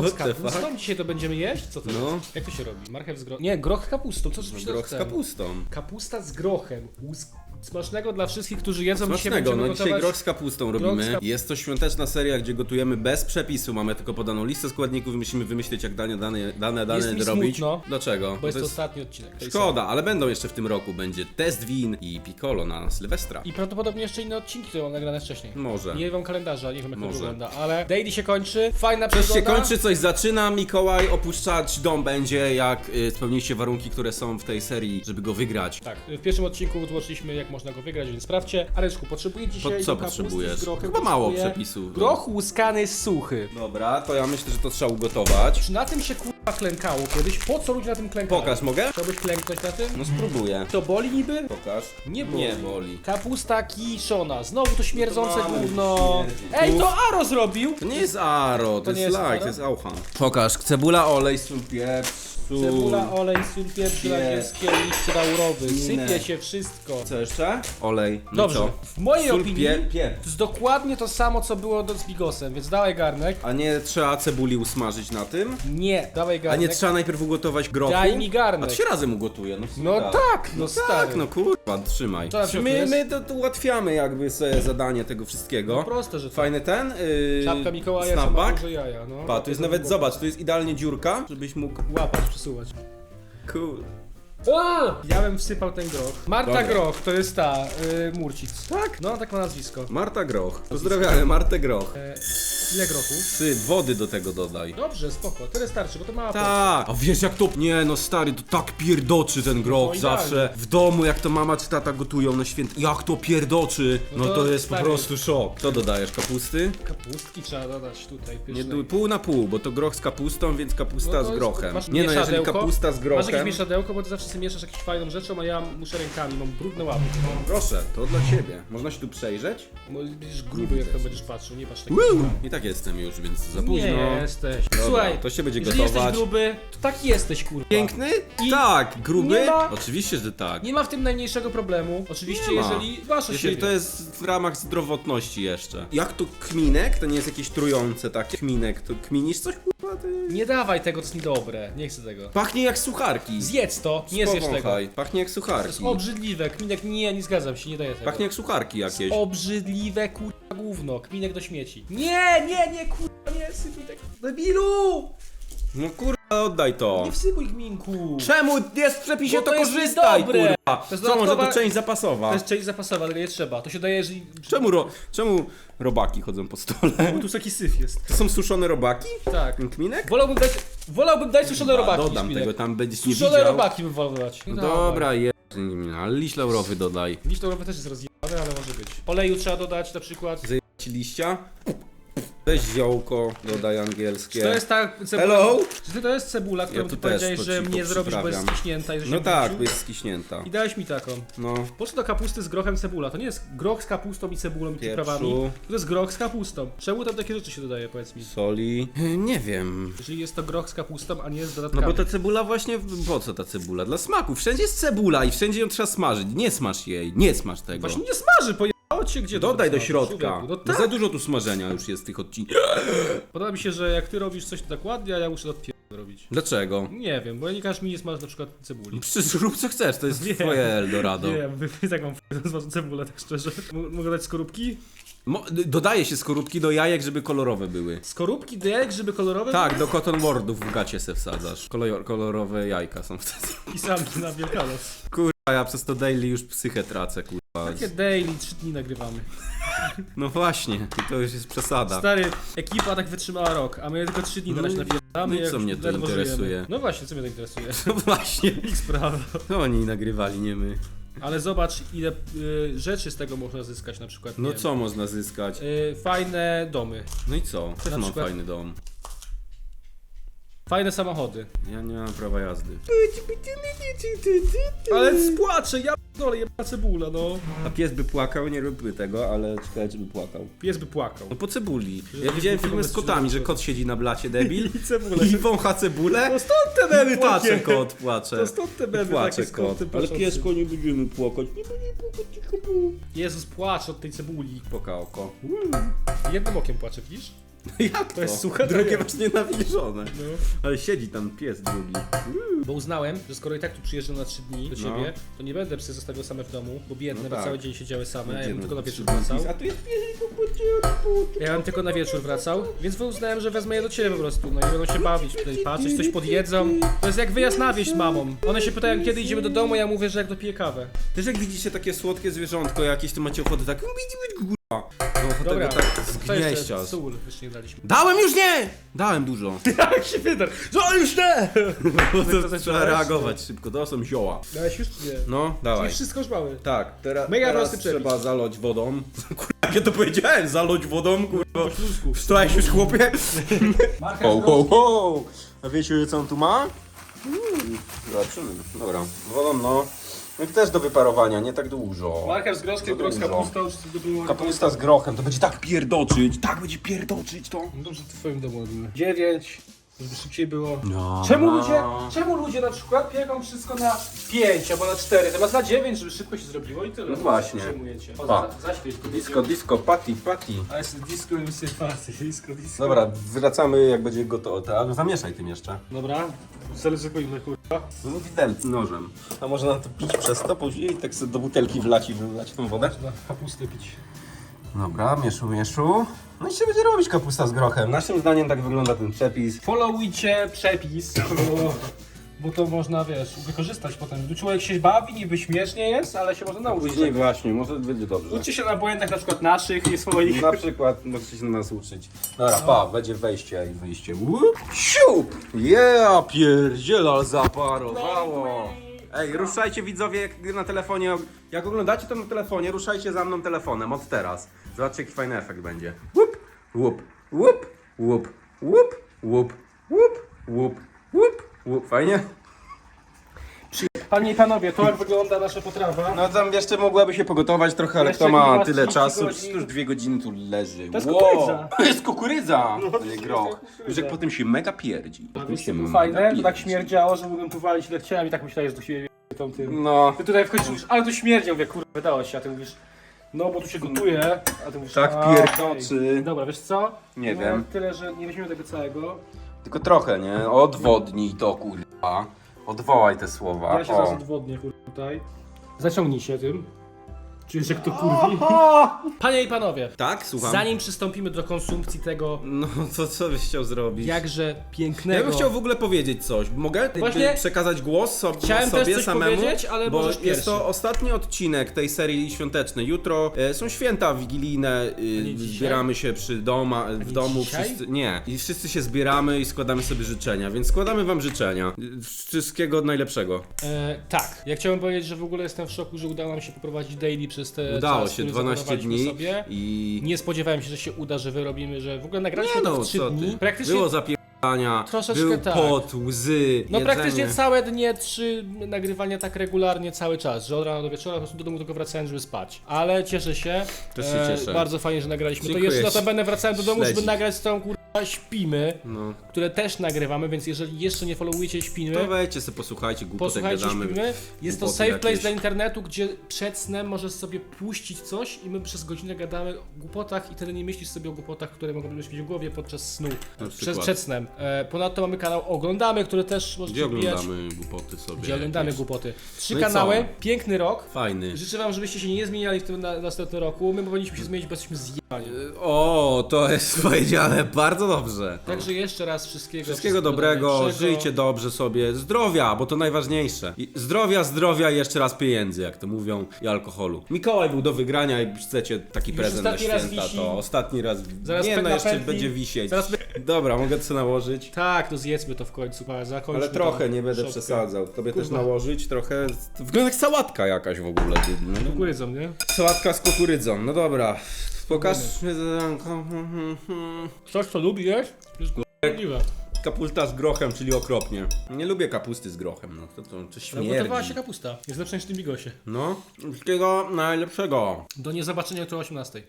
Groch z What the kapustą? Dzisiaj to będziemy jeść? Co to No. jest? Jak to się robi? Marchew z grochem? Nie, groch z kapustą. Co to Groch z kapustą. Kapusta z grochem. Łus- Smacznego dla wszystkich, którzy jedzą. Dzisiaj Smacznego, będziemy no dzisiaj groch z kapustą robimy. z kap- Jest to świąteczna seria, gdzie gotujemy bez przepisu. Mamy tylko podaną listę składników i musimy wymyślić, jak dane, dane, dane, dane Jest robić. smutno, Dlaczego? Bo jest to to jest... ostatni odcinek. Szkoda, ale będą jeszcze w tym roku. Będzie test win i piccolo na Sylwestra. I prawdopodobnie jeszcze inne odcinki, które mam nagrane wcześniej. Może. Nie mam kalendarza, nie wiem jak to Może. wygląda, ale daily się kończy, fajna Coś przygoda. się kończy, coś zaczyna. Mikołaj opuszczać dom będzie, jak y, spełniliście warunki, które są w tej serii, żeby go wygrać. Tak, w pierwszym odcinku tłumaczyliśmy jak można go wygrać, więc sprawdźcie. Areczku, potrzebuję dzisiaj Po co do kapusty potrzebujesz? z grochem, Chyba mało potrzebuję przepisów. Groch łuskany suchy. Dobra, to ja myślę, że to trzeba ugotować. Czy na tym się kurwa klękało kiedyś? Po co ludzie na tym klękają? Pokaż, mogę? Chciałbyś klęknąć na tym? No spróbuję. To boli niby? Pokaż. Nie boli. Nie boli. Kapusta kiszona, znowu to śmierdzące To mamy gówno. śmierdzi. Ej, to Aro zrobił! To nie jest aro, to, nie jest jest like, to jest auchan. Pokaż, cebula, olej, sól, pieprz, sól. Cebula, olej, sól, pieprz, Pie- żelazieckie, liść laurowy. Sypie się wszystko. Co jeszcze? Olej. No Dobrze, co? w mojej Sól, opinii pie- pieprz. to jest dokładnie to samo, co było do, z bigosem, więc dawaj garnek. A nie trzeba cebuli usmażyć na tym? Nie, dawaj A garnek. nie trzeba najpierw ugotować grochu? Daj mi garnek. A trzy razy ugotuję, no w sumie No tak. tak, no stary. Tak, no kurwa, trzymaj. Co środku my, jest? my to, to ułatwiamy jakby sobie zadanie tego wszystkiego. No proste, że to. Fajny ten, yy, Czapka Mikołaja, co ma snapback. duże jaja, no. Pa, tu jest nawet, zobacz, tu jest idealnie dziurka, żebyś mógł... Łapać, Cool. A! Ja bym wsypał ten groch. Marta Dobra. Groch, to jest ta, y, Murcic. Tak? No, tak ma nazwisko. Marta Groch. Pozdrawiamy, Martę Groch. E, ile grochu? Ty, wody do tego dodaj. Dobrze, spoko, tyle starczy, bo to mała porcja. Tak, a wiesz jak to... Nie no stary, to tak pierdoczy ten groch No idealnie. zawsze. W domu jak to mama czy tata gotują na święta. Jak to pierdoczy. No No to to jest po stary. prostu szok. Co dodajesz, kapusty? Kapustki trzeba dodać tutaj, Nie, pysznej. pół na pół, bo to groch z kapustą, więc kapusta No to z jest- grochem. masz Nie no, jeżeli mieszadełko? kapusta z Masz jakieś grochem... mieszadełko, bo ty zawsze sobie mieszasz jakąś fajną rzeczą, a ja muszę rękami, mam brudne łapy. Proszę, to dla ciebie. Można się tu przejrzeć? Bo Będziesz gruby, jak to będziesz patrzył, nie patrz tak. I tak jestem już, więc za późno. Nie jesteś. Dobra, Słuchaj, to się będzie jeżeli gotować. jesteś gruby, to tak jesteś, kurwa. Piękny? I tak. Gruby? nie ma- Oczywiście, że tak. Nie ma w tym najmniejszego problemu. Oczywiście, Nie ma. jeżeli dbasz o Jeśli siebie. to jest w ramach zdrowotności jeszcze. Jak to kminek? To nie jest jakieś trujące takie. Kminek, to kminisz coś kurwa? Ty... Nie dawaj tego, to jest niedobre. Nie chcę tego. Pachnie jak sucharki. Zjedz to, nie zjesz tego. Powąchaj. Pachnie jak To sucharki. jest obrzydliwe. Kminek, nie, nie zgadzam się, nie daję tego. Pachnie jak sucharki jakieś. Obrzydliwe kurwa gówno, kminek do śmieci. Nie, nie, nie, kurwa, nie, sypuj tak. Debilu! No kurwa, oddaj to. Nie wsypuj gminku. Czemu jest w przepisie, Bo to, to jest korzystaj, niedobre. kurwa. To jest Co, może dodatkowa- to część zapasowa? To jest część zapasowa, ale nie trzeba. To się daje, jeżeli... Czemu, ro... Czemu robaki chodzą po stole? Bo tu taki syf jest. To są suszone robaki? Tak. Kminek? Wolałbym dać, wolałbym dać suszone robaki dodam tego, tam będziesz nie Suszone widział. robaki bym wolał dać. No dobra, je... ale liść laurowy dodaj. Liść laurowy też jest rozjebany, ale może być. Oleju trzeba dodać na przykład. Ci liścia? Weź ziołko, dodaj angielskie. Czy to jest ta cebula? Hello? Czy to jest cebula, którą Ja ty powiedziałeś, że mnie zrobisz, bo jest przyprawiam. skiśnięta i że się No tak, wrócił? bo jest skiśnięta. I dałeś mi taką. No, Po co do kapusty z grochem cebula? To nie jest groch z kapustą i cebulą i Pieprzu. przyprawami. To jest groch z kapustą. Czemu tam takie rzeczy się dodaje, powiedz mi? soli. Nie wiem. Jeżeli jest to groch z kapustą, a nie z No dodatkami. bo ta cebula właśnie, po co ta cebula? Dla smaku. Wszędzie jest cebula i wszędzie ją trzeba smażyć. Nie smaż jej, nie smaż tego. Właśnie nie smaży, cię gdzie Dodaj do środka. No No tak. za dużo tu smażenia już jest tych odcinków. Podoba mi się, że jak ty robisz coś tak ładnie, a ja muszę odpier... robić. Dlaczego? Nie wiem, bo ja nie każesz mi nie smażyć na przykład cebuli. Przecież rób co chcesz, to jest Wiem. twoje Eldorado. Nie wiem, i tak mam f- smażę cebulę, tak szczerze. M- mogę dać skorupki? Mo- dodaje się skorupki do jajek, żeby kolorowe były. Skorupki do jajek, żeby kolorowe Tak, do cotton wordów w gacie se wsadzasz. Kolor, kolorowe jajka są wtedy. i samki na Wielkanoc. Kurwa, ja przez to daily już psychę tracę, kurwa. Takie daily, trzy dni nagrywamy. No właśnie, i to już jest przesada. Stary, ekipa tak wytrzymała rok, a my tylko trzy dni na No razie i- napierdamy. no i jak co już mnie to ledwo żyjemy. interesuje? No właśnie, co mnie to interesuje? No właśnie, Ich sprawa. to oni nagrywali, nie my. Ale zobacz, ile y, rzeczy z tego można zyskać, na przykład. No nie co można zyskać? Wiem, y, fajne domy, No i co? Też Na mam przykład- fajny dom. Fajne samochody. Ja nie mam prawa jazdy. Ale spłaczę, ja dole jebana cebula, no. A pies by płakał, nie róbmy tego, ale czekaj, żeby płakał. Pies by płakał. No po cebuli. Ja widziałem filmy z kotami, że kot siedzi na blacie debil I cebulę. i wącha cebulę. No stąd te memy I płacze takie. kot, płacze. To stąd te memy Płacze takie kot. Ale piesko nie będziemy płakać. Nie będziemy płakać, było. Jezus płacze od tej cebuli. Poka oko. Jednym okiem płacze, widzisz? Jak to? jest suche, to Drugie nie. nawilżone. No. Ale siedzi tam pies drugi. Bo uznałem, że skoro i tak tu przyjeżdżam na 3 dni do No. ciebie, to nie będę psy zostawiał same w domu, bo biedne No by tak. cały dzień siedziały same, a ja bym tylko na wieczór Trzy wracał. A tu jest pies Ja bym tylko na wieczór wracał, więc uznałem, że wezmę je do ciebie po prostu, no i będą się bawić tutaj, patrzeć, coś podjedzą. To jest jak wyjazd na wieś z mamą. One się pytają, kiedy idziemy do domu, ja mówię, że jak dopiję kawę. Też jak widzicie takie słodkie zwierzątko jakieś, to macie ochotę tak... No ochotę Dobra, go tak co zgnieściać. Sól, jeszcze nie daliśmy. Dałem już nie! Dałem dużo. Jak się wydar? No już! Bo to to zacząłeś? trzeba reagować szybko, to są zioła. Dałeś już czy nie? No, dawaj. Czyli wszystko już mamy. Tak, teraz, Mega teraz prosty przepis. trzeba zalać wodą. Kurwa, jak ja to powiedziałem, zalać wodą, kurwa. Po śluzku. Wstałeś już, chłopie? Ho, ho, ho! A wiecie, co on tu ma? Mm, zobaczymy. Dobra, wodą, no. No i też do wyparowania, nie tak dużo. Marker z groszkiem, grosz z dużo. kapustą, czy to było... Kapusta z grochem, to będzie tak pierdoczyć, tak będzie pierdoczyć to. Dobrze, to w twoim domu robimy. Dziewięć, żeby szybciej było. No. Czemu ludzie, czemu ludzie na przykład pieką wszystko na 5 albo na 4, zamiast na 9, żeby szybko się zrobiło i tyle. No właśnie. Przejmujecie. O, Pa. za- Zaświeć go. Disco, disco, patty, patty. A jest disco i się pasy, disco, disco. Dobra, wracamy jak będzie gotowe. A zamieszaj tym jeszcze. Dobra, zaryzykujmy kurwa. No ewidentnie, nożem. A może nam to pić przez to później i tak sobie do butelki wlać i wylać tą wodę? Trzeba kapustę pić. Dobra, mieszu, mieszu. No i się będzie robić kapusta z grochem. Naszym zdaniem tak wygląda ten przepis. Followujcie przepis, bo, bo to można, wiesz, wykorzystać potem. Tu człowiek się bawi, niby śmiesznie jest, ale się można nauczyć. Później właśnie, może będzie dobrze. Uczcie się na błędach na przykład naszych, nie swoich. Na przykład możecie się na nas uczyć. Dobra, pa, będzie wejście i wyjście. Łup, siu! Yeah, pierdziela zaparowało. Ej, ruszajcie widzowie jak na telefonie. Jak oglądacie to na telefonie, ruszajcie za mną telefonem od teraz. Zobaczcie jaki fajny efekt będzie. Łup, łup, łup, łup, łup, łup, łup, łup, łup, łup. Fajnie? Panie i panowie, to jak wygląda nasza potrawa. No tam jeszcze mogłaby się pogotować trochę, ale Jeszcze kto ma tyle 30 czasu, godzin. przecież już dwie godziny tu leży. To jest kukurydza. To jest kukurydza! to nie jest groch. Już jak potem się mega pierdzi. Potem się mega fajne, to tak pierdzi. śmierdziało, że mogłem tu walić ile chciałem i tak myślałeś, że do siebie tą tym. No, Ty tutaj wchodzisz, mówisz, ale to śmierdział, mówię, kurwa, wydało się, a ty mówisz, no bo tu się gotuje, a ty mówisz, Tak a, pierdoczy. okej. Dobra, wiesz co? Nie no, wiem. Tyle, że nie weźmiemy tego całego. tylko trochę, nie? Odwodnij to, kurwa. Odwołaj te słowa. Ja się zaraz O. odwodnię, kurwa, tutaj. Zaciągnij się tym. Czujesz jak to kurwi? Panie i panowie, Tak, słucham. zanim przystąpimy do konsumpcji tego No, to co byś chciał zrobić? jakże pięknego... Ja bym chciał w ogóle powiedzieć coś. Mogę Właśnie- przekazać głos so Chciałem też sobie coś samemu? powiedzieć, ale bo możesz jest pierwszy. to ostatni odcinek tej serii świątecznej. Jutro e, są święta wigilijne, e, dzisiaj? zbieramy się przy doma, w domu, dzisiaj? wszyscy, nie. I wszyscy się zbieramy i składamy sobie życzenia, więc składamy wam życzenia. E, Wszystkiego najlepszego. E, tak, ja chciałem powiedzieć, że w ogóle jestem w szoku, że udało nam się poprowadzić daily przez te Udało czas, się, który 12 zaplanowaliśmy dni Sobie. i... Nie spodziewałem się, że się uda, że wyrobimy, że w ogóle nagraliśmy Nie to no, w 3 co dni. ty. Praktycznie, Było zapierdania, Troszeczkę był tak. pot, łzy, no jedzenie. praktycznie całe dnie, trzy nagrywania tak regularnie cały czas, że od rana do wieczora po prostu do domu tylko wracałem, żeby spać. Ale cieszę się. E, Też się cieszę. Bardzo fajnie, że nagraliśmy Dziękuję to. Jeszcze ci. notabene wracałem do domu, żeby Śledzik. nagrać całą kurwa śpimy, No, które też nagrywamy, więc jeżeli jeszcze nie followujecie śpimy, to wejdźcie sobie, posłuchajcie, głupotek Posłuchajcie, gadamy. śpimy. Jest to safe place jakieś. dla internetu, gdzie przed snem możesz sobie puścić coś i my przez godzinę gadamy o głupotach i wtedy nie myślisz sobie o głupotach, które mogą mieć w głowie podczas snu. Na Przed, snem. E, ponadto mamy kanał Oglądamy, który też możecie Gdzie wbijać. oglądamy głupoty sobie? Gdzie oglądamy jakieś? głupoty. Trzy No kanały, piękny rok. Fajny. Życzę wam, żebyście się nie zmieniali w tym na, następnym roku. My powinniśmy się zmienić, bo jesteśmy zjebani. O, to jest powiedziane bardzo dobrze. Także jeszcze raz wszystkiego. Wszystkiego dobrego, żyjcie dobrze sobie, zdrowia, bo to najważniejsze. I zdrowia, zdrowia i jeszcze raz pieniędzy, jak to mówią, i alkoholu. Mikołaj był do wygrania i chcecie taki Już prezent na ostatni raz święta, wisi. to ostatni raz. Zaraz nie no, na jeszcze pętli. będzie wisieć. Zaraz. Dobra, mogę to sobie nałożyć. Tak, to zjedzmy to w końcu, pa, zakończmy Ale trochę, tą nie będę szopkę. przesadzał. Tobie też Kurwa. nałożyć trochę. Wygląda jak sałatka jakaś w ogóle. ty. No, no. Kukurydzą, nie? Sałatka z kukurydzą, no dobra. Pokaż. Ktoś, kto lubi jeść, jest. Kapusta z grochem, czyli okropnie. Nie lubię kapusty z grochem, no to, to, to Gotowała się śmierdzi. kapusta. Jest lepsza niż w tym bigosie. No, wszystkiego najlepszego. Do niezobaczenia jutro o 18.